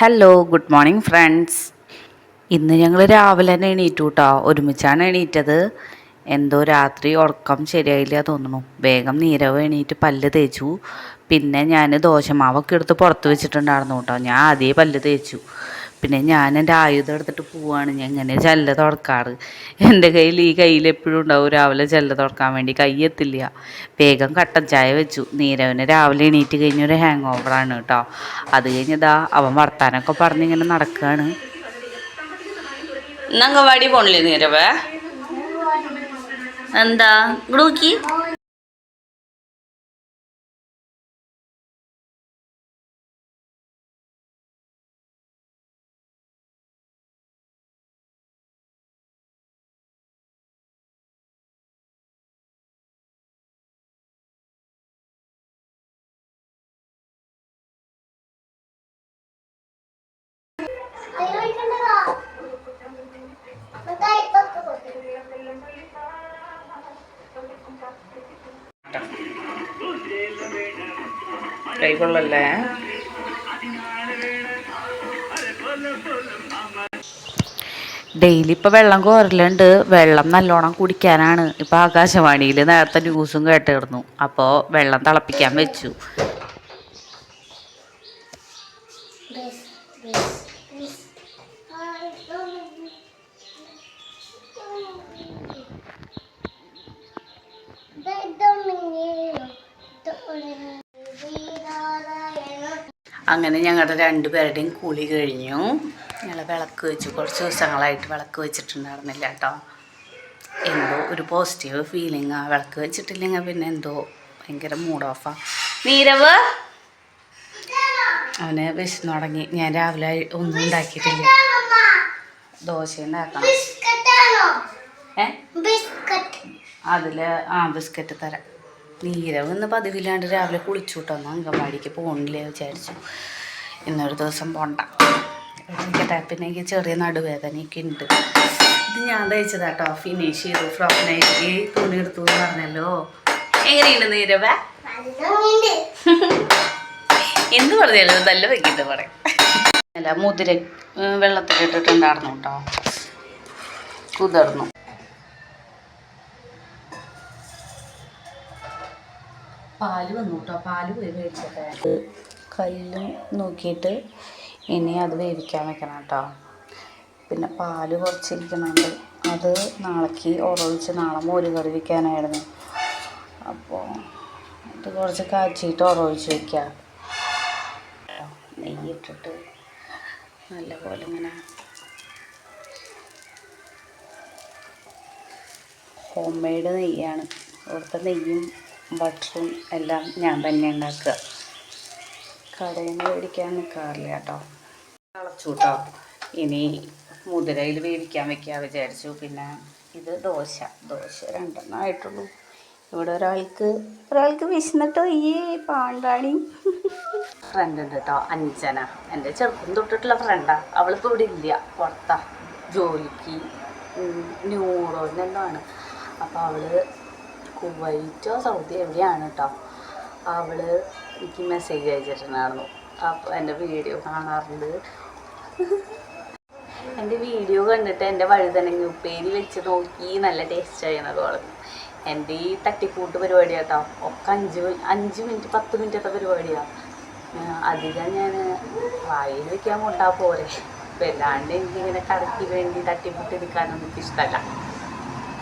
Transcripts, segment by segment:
Hello good morning friends ഇന്ന് ഞങ്ങൾ രാവിലെ തന്നെ എണീറ്റു കേട്ടോ ഒരുമിച്ചാണ് എണീറ്റത്. എന്തോ രാത്രി ഉറക്കം ശരിയായില്ല തോന്നുന്നു. വേഗം നീരവ് എണീറ്റ് പല്ല് തേച്ചു. പിന്നെ ഞാൻ ദോശമാവൊക്കെ എടുത്ത് പുറത്ത് വെച്ചിട്ടുണ്ടായിരുന്നു കേട്ടോ ഞാൻ ആദ്യമേ പല്ല് തേച്ചു. പിന്നെ ഞാൻ എന്റെ ആയുധം എടുത്തിട്ട് പോവാണ്. ഞാൻ ഇങ്ങനെ ജല്ല തുറക്കാറ്. എന്റെ കയ്യിൽ ഈ കയ്യിൽ എപ്പോഴും ഉണ്ടാവും രാവിലെ ജല്ല തുറക്കാൻ വേണ്ടി. കൈ എത്തില്ല. വേഗം കട്ടൻ ചായ വെച്ചു. നീരവന് രാവിലെ എണീറ്റ് കഴിഞ്ഞൊരു ഹാങ് ഓവറാണ് കേട്ടോ. അത് കഴിഞ്ഞതാ അവൻ വർത്താനൊക്കെ പറഞ്ഞിങ്ങനെ നടക്കുകയാണ് അംഗൻവാടി പോണില്ലേ നീരവ? എന്താ? കൈകൊള്ളല്ലേ? ഡെയിലി ഇപ്പോൾ വെള്ളം കോരലുണ്ട്. വെള്ളം നല്ലോണം കുടിക്കാനാണ്. ഇപ്പോൾ ആകാശവാണിയിൽ നേരത്തെ ന്യൂസും കേട്ടിരുന്നു. അപ്പോൾ വെള്ളം തിളപ്പിക്കാൻ വെച്ചു. അങ്ങനെ ഞങ്ങളുടെ രണ്ടുപേരുടെയും കുളി കഴിഞ്ഞു. ഞങ്ങൾ വിളക്ക് വെച്ചു. കുറച്ച് ദിവസങ്ങളായിട്ട് വിളക്ക് വെച്ചിട്ടുണ്ടായിരുന്നില്ല കേട്ടോ. എന്തോ ഒരു പോസിറ്റീവ് ഫീലിംഗ് ആ. വിളക്ക് വെച്ചിട്ടില്ലെങ്കിൽ പിന്നെ എന്തോ ഭയങ്കര മൂഡ് ഓഫാ നീരവ്? അവനെ വിശന്ന് തുടങ്ങി. ഞാൻ രാവിലെ ഒന്നും ഉണ്ടാക്കിയിട്ടില്ല. ദോശ ഉണ്ടാക്കണം. ഏ? അതിൽ ആ ബിസ്ക്കറ്റ് തരാം. നീരവ് ഇന്ന് പതിവില്ലാണ്ട് രാവിലെ കുളിച്ചു കേട്ടോ അംഗൻവാടിക്ക് പോകണില്ലേ വിചാരിച്ചു. ഇന്നൊരു ദിവസം പോണ്ട. എനിക്കട്ടെ പിന്നെ എനിക്ക് ചെറിയ നടുവേദനയൊക്കെ ഉണ്ട് ഇത് ഞാൻ തയ്ച്ചതാ കേട്ടോ ഫിനിഷ് ചെയ്തു ഫ്രോക്ക് നൈറ്റ് തുണി എടുത്തു എന്ന് പറഞ്ഞല്ലോ. എങ്ങനെയുണ്ട് നീരവ? എന്ത് പറഞ്ഞാലും നല്ല വെക്കിട്ട് പറയാം അല്ല മുതിര വെള്ളത്തിൽ വെള്ളത്തിലിട്ടിട്ടുണ്ടായിരുന്നു കേട്ടോ. കുതിർന്നു. പാൽ വന്നു കേട്ടോ പാൽ പോയി മേടിച്ചോട്ടെ കല്ല് നോക്കിയിട്ട് ഇനി അത് വേവിക്കാൻ വെക്കണം കേട്ടോ പിന്നെ പാൽ കുറച്ചിരിക്കുന്നുണ്ട് അത് നാളേക്ക് ഉറവിച്ച് നാളെ മോര് കറി വയ്ക്കാനായിരുന്നു അപ്പോൾ ഇത് കുറച്ച് കാച്ചിയിട്ട് ഉറവിച്ച് വെക്കാം. നെയ്യിട്ടിട്ട് നല്ലപോലെ ഇങ്ങനെ ഹോം മെയ്ഡ് നെയ്യാണ്. ഇവിടുത്തെ നെയ്യും ബട്ടറും എല്ലാം ഞാൻ തന്നെ ഉണ്ടാക്കുക. കടയിൽ നിന്ന് മേടിക്കാൻ നിൽക്കാറില്ല കേട്ടോ. തിളച്ചു കേട്ടോ ഇനി മുതിരയിൽ വേവിക്കാൻ വെക്കുക വിചാരിച്ചു. പിന്നെ ഇത് ദോശ. ദോശ രണ്ടെണ്ണം ആയിട്ടുള്ളൂ. ഇവിടെ ഒരാൾക്ക് ഒരാൾക്ക് വിശന്നിട്ടോ? ഈ പാണ്ടാണി. ഫ്രണ്ട് ഉണ്ട് കേട്ടോ അഞ്ചന എന്റെ ചെറുപ്പം തൊട്ടിട്ടുള്ള ഫ്രണ്ടാ അവളിപ്പോൾ ഇവിടെ ഇല്ല. പുറത്താ. ജോലിക്ക്. ഉം, ന്യൂറോയിലെന്താണ് അപ്പോൾ അവൾ കുവൈറ്റോ സൗദി എവിടെയാണ് കേട്ടോ അവൾ എനിക്ക് മെസ്സേജ് അയച്ചിട്ടുണ്ടായിരുന്നു. അപ്പോൾ എന്റെ വീഡിയോ കാണാറുണ്ട്. എന്റെ വീഡിയോ കണ്ടിട്ട് എന്റെ വഴുതനങ്ങ ഉപ്പേരി വെച്ച് നോക്കി നല്ല ടേസ്റ്റ് ആയെന്നൊക്കെ പറഞ്ഞു എന്റെ ഈ തട്ടിക്കൂട്ട് പരിപാടിയാണ് കേട്ടോ ഒക്കെ അഞ്ച് അഞ്ച് മിനിറ്റ് പത്ത് മിനിറ്റത്തെ പരിപാടിയാണ് അധികം ഞാൻ വായിൽ വെക്കാൻ കൊണ്ടാ പോരെ. വല്ലാണ്ട് എനിക്കിങ്ങനെ കറക്കി വേണ്ടി തട്ടിപ്പൊട്ടി നിൽക്കാനൊന്നും ഇഷ്ടമല്ല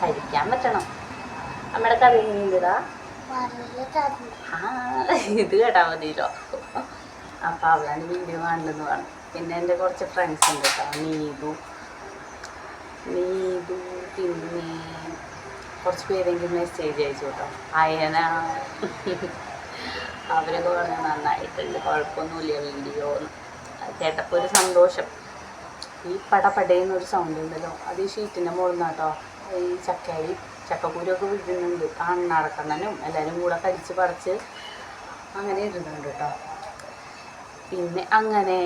കഴിക്കാൻ പറ്റണം. നമ്മുടെ കഥ ആ ഇത് കേട്ടാ മതിയല്ലോ അപ്പോൾ അവളാണ് വീഡിയോ കാണുന്നത് പറഞ്ഞു. പിന്നെ എന്റെ കുറച്ച് ഫ്രണ്ട്സ് ഉണ്ട് കേട്ടോ നീതു. നീതു പിന്നെ കുറച്ച് പേരെങ്കിലും മെസ്സേജ് അയച്ചു കേട്ടോ അയന. അവരൊക്കെ പറഞ്ഞു നന്നായിട്ടുണ്ട്. കുഴപ്പമൊന്നുമില്ല വീഡിയോ കേട്ടപ്പോൾ ഒരു സന്തോഷം. ഈ പടപടയെന്നൊരു സൗണ്ട് ഉണ്ടല്ലോ. അത് ഈ ഷീറ്റിന്റെ മുകളിൽ നിന്നാട്ടോ ഈ ചക്കരി ചക്കക്കുരുവൊക്കെ വീഴുന്നുണ്ട് കാണാടക്കണ്ണനും എല്ലാവരും കൂടെ കടിച്ച് പറിച്ച് അങ്ങനെ ഇരുന്നുണ്ട് കേട്ടോ. പിന്നെ അങ്ങനെ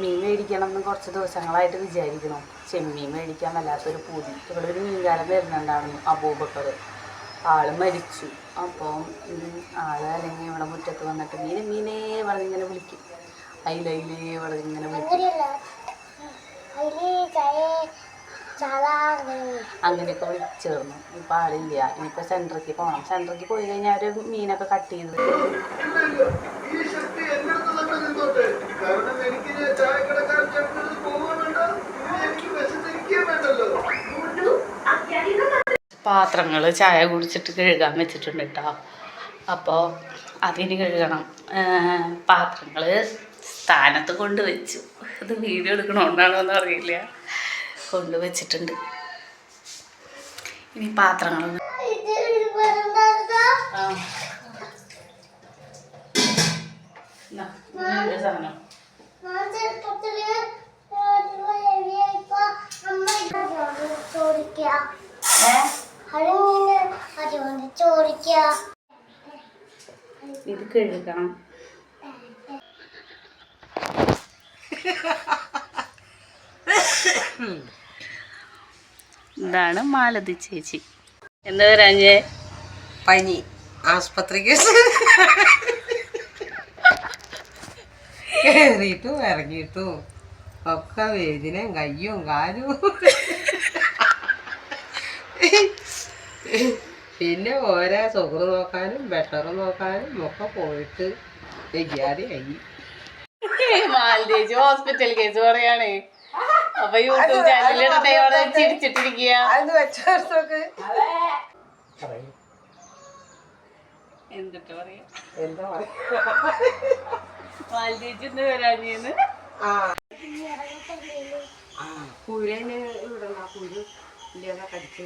മീൻ മേടിക്കണം എന്ന് കുറച്ച് ദിവസങ്ങളായിട്ട് വിചാരിക്കുന്നു. ചെമ്മീൻ മേടിക്കാൻ വല്ലാത്തൊരു പൂതി. ഇവിടെ ഒരു മീൻകാരൻ വരുന്നുണ്ടായിരുന്നു അബൂബക്കർ. ആൾ മരിച്ചു. അപ്പോൾ ആൾ അല്ലെങ്കിൽ ഇവിടെ മുറ്റത്ത് വന്നിട്ട് മീനെ മീനേ പറഞ്ഞിങ്ങനെ വിളിക്കും. അയിലയിലേ ഇങ്ങനെ വിളിക്കും. അങ്ങനെയൊക്കെ വിളിച്ചേർന്നു ഇപ്പം ആളില്ല. ഇനിയിപ്പോൾ സെന്ററിലേക്ക് പോകണം സെന്ററിലേക്ക് പോയി കഴിഞ്ഞാൽ ഒരു മീനൊക്കെ കട്ട് ചെയ്ത് പാത്രങ്ങൾ ചായ കുടിച്ചിട്ട് കഴുകാൻ വെച്ചിട്ടുണ്ട് കേട്ടോ അപ്പോൾ അതിന് കഴുകണം. പാത്രങ്ങൾ സ്ഥാനത്ത് കൊണ്ട് വെച്ചു. അത് വീഡിയോ എടുക്കണോണ്ടാണോ എന്ന് അറിയില്ല. കൊണ്ട് വെച്ചിട്ടുണ്ട്. ഇനി പാത്രങ്ങൾ ഇത് കഴുകണം. ആ ഇതാണ് മാലതി ചേച്ചി. എന്താ പറഞ്ഞേ പനി. ആസ്പത്രിക്ക് കയറിയിട്ടും ഇറങ്ങിയിട്ടും ഒക്കെ വേദനയും കയ്യും കാലും. പിന്നെ ഓരോ സുഗർ നോക്കാനും ബെറ്റർ നോക്കാനും ഒക്കെ പോയിട്ട് വയ്യാതെ ആയി മാലതി ചേച്ചി ഹോസ്പിറ്റൽ കേസ് പറയാണ്. അപ്പൊ യൂട്യൂബ് ചാനലിൽ അവിടെ ചിരിച്ചിട്ടിരിക്കുക. അത് വെച്ചോർക്ക് എന്തിട്ട് പറയാ? എന്താ പറയാ? വരാഞ്ഞെന്ന് ആ. കുരന് ഇവിടെ ഉണ്ടാ കുരു ഇല്ലാതെ കടിച്ചു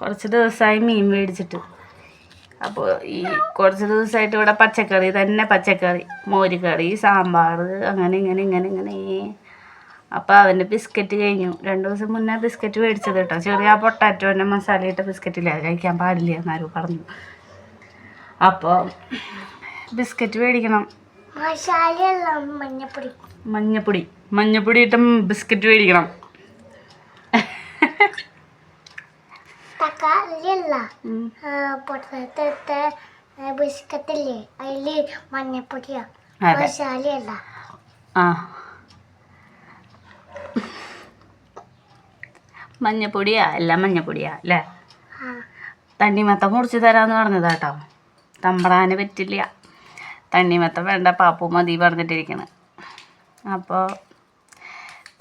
കുറച്ച് ദിവസമായി മീൻ മേടിച്ചിട്ട്. അപ്പോൾ ഈ കുറച്ച് ദിവസമായിട്ട് ഇവിടെ പച്ചക്കറി തന്നെ പച്ചക്കറി. മോര് കറി സാമ്പാർ അങ്ങനെ ഇങ്ങനെ ഇങ്ങനെ ഇങ്ങനെ. അപ്പോൾ അവന്റെ ബിസ്ക്കറ്റ് കഴിഞ്ഞു. രണ്ട് ദിവസം മുന്നേ ബിസ്ക്കറ്റ് മേടിച്ചത് കേട്ടോ. ചെറിയ ആ പൊട്ടാറ്റോന്റെ മസാല ഇട്ട ബിസ്ക്കറ്റില്ല അത് കഴിക്കാൻ പാടില്ല എന്നാരും പറഞ്ഞു. അപ്പോൾ ബിസ്ക്കറ്റ് മേടിക്കണം. മഞ്ഞപ്പൊടി. മഞ്ഞപ്പൊടി. മഞ്ഞപ്പൊടി ഇട്ട ബിസ്ക്കറ്റ് മേടിക്കണം. ഉം. പൊട്ടത്തെ ബിസ്ക്കറ്റില്ലേ? അതിൽ മഞ്ഞപ്പൊടിയാ. അതെ. മസാലയല്ല ആ. മഞ്ഞപ്പൊടിയാ? എല്ലാം മഞ്ഞപ്പൊടിയാ അല്ലേ? തണ്ണിമത്തം മുറിച്ച് തരാമെന്ന് പറഞ്ഞതാ കേട്ടോ തമ്പടാന് പറ്റില്ല. തണ്ണിമത്ത വേണ്ട പാപ്പു മതി പറഞ്ഞിട്ടിരിക്കണ്. അപ്പോൾ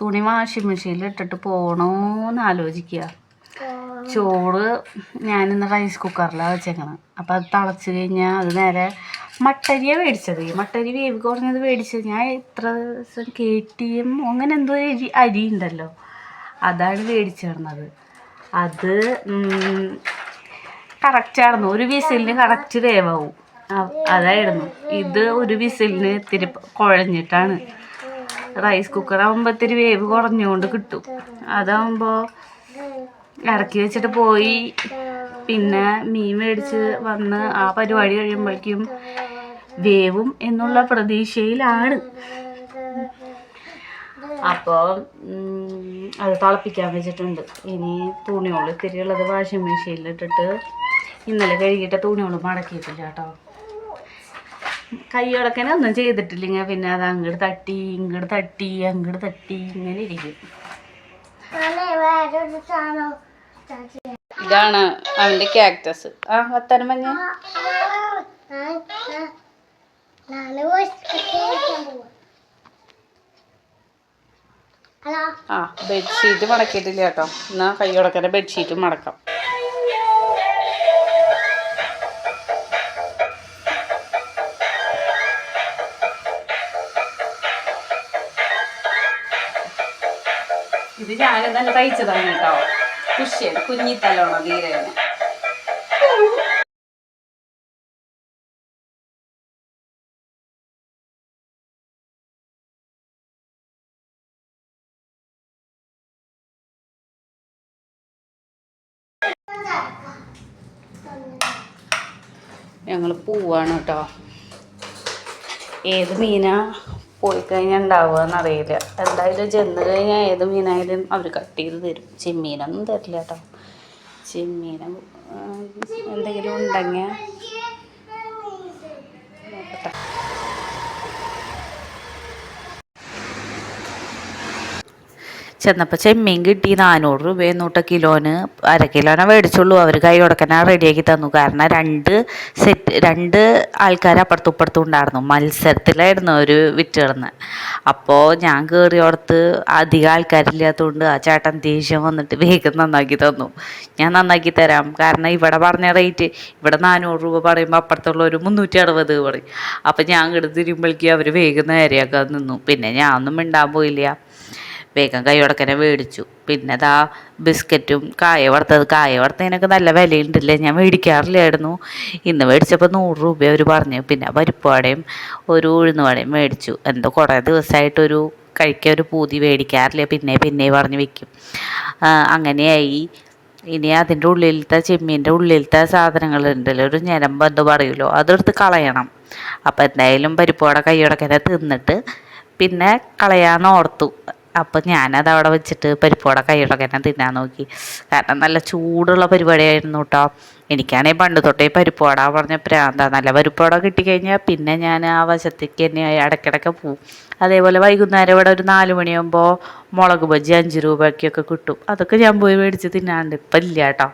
തുണി വാഷിംഗ് മെഷീനിൽ ഇട്ടിട്ട് പോകണോന്ന് ആലോചിക്കുക ചോറ് ഞാൻ ഞാനിന്ന് റൈസ് കുക്കറിലാണ് വെച്ചേക്കണം. അപ്പം അത് തിളച്ച് കഴിഞ്ഞാൽ അത് നേരെ മട്ടരിയാണ് മേടിച്ചത് ഈ മട്ടരി വേവ് കുറഞ്ഞത് മേടിച്ചത് ഞാൻ ഇത്ര ദിവസം കെ ടി എം അങ്ങനെ എന്തോ അരി അരി ഉണ്ടല്ലോ അതാണ് മേടിച്ചിരുന്നത് അത് കറക്റ്റായിരുന്നു ഒരു വിസിലിന് കറക്റ്റ് വേവാവും. അതായിരുന്നു. ഇത് ഒരു വിസിലിന് ഇത്തിരി കുഴഞ്ഞിട്ടാണ്. റൈസ് കുക്കറാകുമ്പോൾ ഇത്തിരി വേവ് കുറഞ്ഞുകൊണ്ട് കിട്ടും. അതാകുമ്പോൾ ഇറക്കി വെച്ചിട്ട് പോയി. പിന്നെ മീൻ മേടിച്ച് വന്ന് ആ പരിപാടി കഴിയുമ്പോഴേക്കും വേവും എന്നുള്ള പ്രതീക്ഷയിലാണ്. അപ്പോൾ അത് തിളപ്പിക്കാൻ വെച്ചിട്ടുണ്ട്. ഇനി തുണിയോൾ ഇത്തിരി ഉള്ളത് വാഷിംഗ് മെഷീനിലിട്ടിട്ട് ഇന്നലെ കഴുകിയിട്ട തുണിയോൾ മടക്കിയിട്ടില്ല കേട്ടോ. കൈയടക്കനെ ഒന്നും ചെയ്തിട്ടില്ലെങ്കിൽ പിന്നെ അത് അങ്ങോട്ട് തട്ടി ഇങ്ങോട്ട് തട്ടി അങ്ങോട്ട് തട്ടി ഇങ്ങനെ ഇരിക്കും. ഇതാണ് അവന്റെ ക്യാക്ടസ് ആ വത്തനം മഞ്ഞ ആ, ബെഡ്ഷീറ്റ് മടക്കിയിട്ടില്ല കേട്ടോ. കൈ കൈയോടക്കനെ ബെഡ്ഷീറ്റ് മടക്കാം. ഇത് ഞാൻ നല്ല തയ്ച്ചതാണ് കേട്ടോ. കുഷ്യൻ കുഞ്ഞിത്തലോണം ധീരയാണ് ഞങ്ങൾ പൂവാണ് കേട്ടോ ഏത് മീനാ? പോയി കഴിഞ്ഞാൽ ഉണ്ടാവുക എന്നറിയില്ല എന്തായാലും ചെന്ന് കഴിഞ്ഞാൽ ഏത് മീനായാലും അവർ കട്ട് ചെയ്ത് തരും. ചെമ്മീനൊന്നും തരില്ല കേട്ടോ. ചെമ്മീനും എന്തെങ്കിലും ഉണ്ടെങ്കിൽ ചെന്നപ്പോൾ ചെമ്മീൻ കിട്ടി നാനൂറ് രൂപയെന്ന് തൊട്ട് കിലോന് അര കിലോനെ മേടിച്ചുള്ളൂ. അവർ കൈ ഉടക്കനെ റെഡിയാക്കി തന്നു. കാരണം രണ്ട് സെറ്റ് രണ്ട് ആൾക്കാർ അപ്പുറത്തും ഇപ്പുറത്തും ഉണ്ടായിരുന്നു. മത്സരത്തിലായിരുന്നു അവർ വിറ്റ് കിടന്ന്. അപ്പോൾ ഞാൻ കയറിയോടത്ത് അധികം ആൾക്കാരില്ലാത്തതുകൊണ്ട് ആ ചേട്ടൻ ദേഷ്യം വന്നിട്ട് വേഗം നന്നാക്കി തന്നു. ഞാൻ നന്നാക്കി തരാം. കാരണം ഇവിടെ പറഞ്ഞ റേറ്റ് ഇവിടെ നാനൂറ് രൂപ പറയുമ്പോൾ അപ്പുറത്തുള്ള ഒരു മുന്നൂറ്റി അറുപത് പറയും. അപ്പം ഞാൻ കിടന്ന് തിരുമ്പോഴേക്കും അവർ വേഗം നേരെയാക്കാൻ നിന്നു. പിന്നെ ഞാനൊന്നും മിണ്ടാൻ പോയില്ല. വേഗം കൈയോടക്കനെ മേടിച്ചു. പിന്നെ ദാ ബിസ്ക്കറ്റും കായ വറുത്തത്. കായ വറുത്തതിനൊക്കെ നല്ല വിലയുണ്ടല്ലേ? ഞാൻ മേടിക്കാറില്ലായിരുന്നു. ഇന്ന് മേടിച്ചപ്പോൾ നൂറ് രൂപ അവർ പറഞ്ഞു പിന്നെ പരിപ്പുവടയും ഒരു ഉഴുന്നുവടയും മേടിച്ചു. എന്തോ കുറേ ദിവസമായിട്ടൊരു കഴിക്കാൻ ഒരു പൂതി മേടിക്കാറില്ല. പിന്നെ പിന്നെ പറഞ്ഞ് വെക്കും. അങ്ങനെയായി. ഇനി അതിന്റെ ഉള്ളിലത്തെ ചെമ്മീന്റെ ഉള്ളിലത്തെ സാധനങ്ങളുണ്ടല്ലോ. ഒരു ഞരമ്പ് എന്തോ പറയുമല്ലോ അതെടുത്ത് കളയണം. അപ്പോൾ എന്തായാലും പരിപ്പോടെ കൈയോടക്കനെ തിന്നിട്ട് പിന്നെ കളയാന്ന് ഓർത്തു. അപ്പം ഞാനത് അവിടെ വെച്ചിട്ട് പരിപ്പോടെ കൈയിടൊക്കെ തന്നെ തിന്നാൻ നോക്കി. കാരണം നല്ല ചൂടുള്ള പരിപാടിയായിരുന്നു കേട്ടോ എനിക്കാണെങ്കിൽ പണ്ട് തൊട്ടേ പരിപ്പോട പറഞ്ഞ പ്രാന്ത നല്ല പരിപ്പോട കിട്ടിക്കഴിഞ്ഞാൽ പിന്നെ ഞാൻ ആ വശത്തേക്ക് തന്നെ ഇടയ്ക്കിടയ്ക്ക് പോവും. അതേപോലെ വൈകുന്നേരം ഇവിടെ ഒരു നാല് മണിയാകുമ്പോൾ മുളക് ബജ്ജി അഞ്ച് രൂപയ്ക്കൊക്കെ കിട്ടും. അതൊക്കെ ഞാൻ പോയി മേടിച്ച് തിന്നാണ്ട്. ഇപ്പം ഇല്ല കേട്ടോ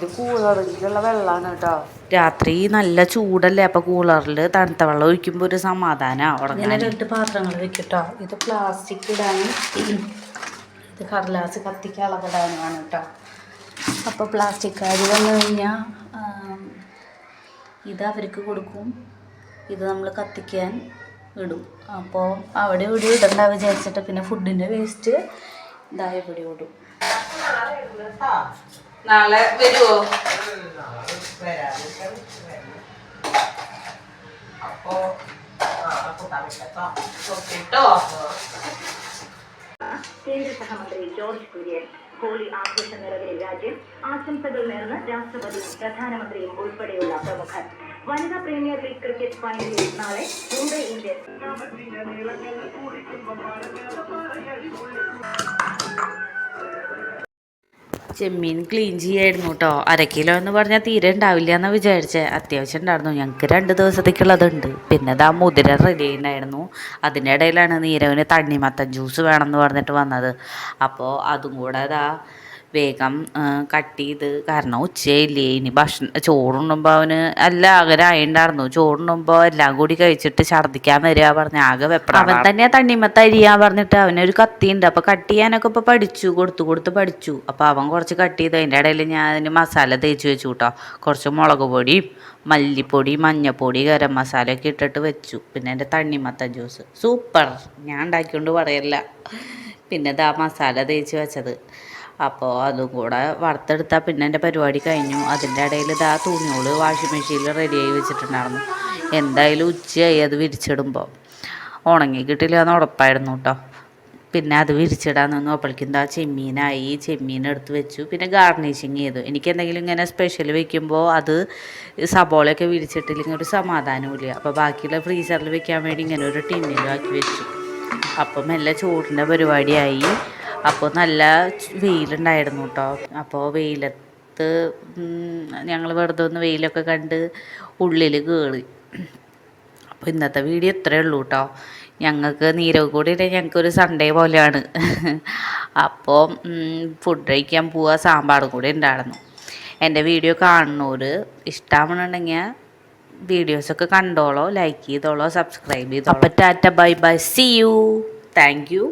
ഇത് കൂളറിലുള്ള വെള്ളമാണ് കേട്ടോ. രാത്രി നല്ല ചൂടല്ലേ അപ്പോൾ കൂളറിൽ തണുത്ത വെള്ളം ഒഴിക്കുമ്പോൾ ഒരു സമാധാനമാണ് ഇങ്ങനെ രണ്ട് പാത്രങ്ങൾ വെക്കട്ടോ. കേട്ടോ ഇത് പ്ലാസ്റ്റിക് ഇടാനും ഇത് കടലാസ് കത്തിക്കാനുള്ള ഇടാനുമാണ് കേട്ടോ. അപ്പോൾ പ്ലാസ്റ്റിക്കാർ വന്നു കഴിഞ്ഞാൽ ഇത് അവർക്ക് കൊടുക്കും. ഇത് നമ്മൾ കത്തിക്കാൻ ഇടും. അപ്പോൾ അവിടെ ഇവിടെ ഇടണ്ട വിചാരിച്ചിട്ട് പിന്നെ ഫുഡിന്റെ വേസ്റ്റ് ഇതാ ഇവിടെ ഇടും. നാളെ വരുമോ അപ്പോ കേട്ടോ കേന്ദ്ര സഹമന്ത്രി ജോർജ് കുര്യൻ ഹോളി ആഘോഷ നിറവിലെ രാജ്യം ആശംസകൾ നേർന്ന് രാഷ്ട്രപതിയും പ്രധാനമന്ത്രിയും ഉൾപ്പെടെയുള്ള പ്രമുഖർ വനിതാ പ്രീമിയർ ലീഗ് ക്രിക്കറ്റ് ഫൈനലിൽ നാളെ മുംബൈ ഇന്ത്യൻസ് ചെമ്മീൻ ക്ലീൻ ചെയ്യായിരുന്നു കേട്ടോ അര കിലോ എന്ന് പറഞ്ഞാൽ തീരെ ഉണ്ടാവില്ല എന്ന് വിചാരിച്ചേ. അത്യാവശ്യം ഉണ്ടായിരുന്നു. ഞങ്ങൾക്ക് രണ്ട് ദിവസത്തേക്കുള്ളതുണ്ട്. പിന്നെ ഇതാ മുതിര റെഡി ഉണ്ടായിരുന്നു അതിന്റെ ഇടയിലാണ് നീരവിന് തണ്ണിമത്തൻ ജ്യൂസ് വേണമെന്ന് പറഞ്ഞിട്ട് വന്നത്. അപ്പോൾ അതും കൂടെ ഇതാ വേഗം കട്ട് ചെയ്ത് കാരണം ഉച്ചയില്ലേ ഇനി ഭക്ഷണം ചോറുണ്ണുമ്പോൾ അവന് അല്ല ആഗ്രഹം ആയിണ്ടായിരുന്നു ചോറുണ്ണുമ്പോൾ എല്ലാം കൂടി കഴിച്ചിട്ട് ഛർദ്ദിക്കാൻ വരിക പറഞ്ഞ ആകെ വെപ്പം അവൻ തന്നെ തണ്ണിമത്ത അരിയാൻ പറഞ്ഞിട്ട് അവനൊരു കത്തിയുണ്ട്. അപ്പോൾ കട്ട് ചെയ്യാനൊക്കെ ഇപ്പോൾ പഠിച്ചു കൊടുത്തു കൊടുത്ത് പഠിച്ചു. അപ്പോൾ അവൻ കുറച്ച് കട്ട് ചെയ്ത്. അതിന്റെ ഇടയിൽ ഞാൻ അതിന് മസാല തേച്ച് വെച്ചു കേട്ടോ. കുറച്ച് മുളക് പൊടിയും മല്ലിപ്പൊടി മഞ്ഞപ്പൊടി ഗരം മസാലയൊക്കെ ഇട്ടിട്ട് വെച്ചു. പിന്നെ എന്റെ തണ്ണിമത്ത ജ്യൂസ്. സൂപ്പർ. ഞാൻ ഉണ്ടാക്കിക്കൊണ്ട് പറയല്ല. പിന്നെ ഇതാ മസാല തേച്ച് വെച്ചത്. അപ്പോൾ അതും കൂടെ വറുത്തെടുത്താൽ പിന്നെ എന്റെ പരിപാടി കഴിഞ്ഞു. അതിന്റെ ഇടയിൽ ഇതാ തുണികൾ വാഷിംഗ് മെഷീനിൽ റെഡിയായി വെച്ചിട്ടുണ്ടായിരുന്നു. എന്തായാലും ഉച്ചയായി അത് വിരിച്ചിടുമ്പോൾ ഉണങ്ങി കിട്ടില്ല എന്ന് ഉറപ്പായിരുന്നു കേട്ടോ പിന്നെ അത് വിരിച്ചിടാൻ നിന്നു അപ്പോഴേക്കും എന്താ ചെമ്മീനായി. ചെമ്മീൻ എടുത്ത് വെച്ചു. പിന്നെ ഗാർണിഷിങ് ചെയ്തു. എനിക്ക് എന്തെങ്കിലും ഇങ്ങനെ സ്പെഷ്യൽ വെക്കുമ്പോൾ അത് സബോളയൊക്കെ വിരിച്ചിട്ടില്ലെങ്കിൽ ഒരു സമാധാനമില്ല അപ്പോൾ ബാക്കിയുള്ള ഫ്രീസറിൽ വെക്കാൻ വേണ്ടി ഇങ്ങനെ ഒരു ടിന്നിലും ടിന്നിലാക്കി വെച്ചു. അപ്പം എല്ലാം ചൂടിന്റെ പരിപാടിയായി. അപ്പോൾ നല്ല വെയിലുണ്ടായിരുന്നു കേട്ടോ അപ്പോൾ വെയിലത്ത് ഞങ്ങൾ വെറുതെ ഒന്ന് വെയിലൊക്കെ കണ്ട് ഉള്ളിൽ കയറി അപ്പോൾ ഇന്നത്തെ വീഡിയോ ഇത്രയേ ഉള്ളൂ കേട്ടോ ഞങ്ങൾക്ക് നീരവ് കൂടി ഞങ്ങൾക്കൊരു സൺഡേ പോലെയാണ്. അപ്പോൾ ഫുഡ് കഴിക്കാൻ പോവാ. സാമ്പാറും കൂടി ഉണ്ടായിരുന്നു എന്റെ വീഡിയോ കാണുന്നവർ ഇഷ്ടമാണെന്നുണ്ടെങ്കിൽ വീഡിയോസൊക്കെ കണ്ടോളോ ലൈക്ക് ചെയ്തോളോ സബ്സ്ക്രൈബ് ചെയ്തോളോ. അപ്പോൾ tata bye bye. See you thank you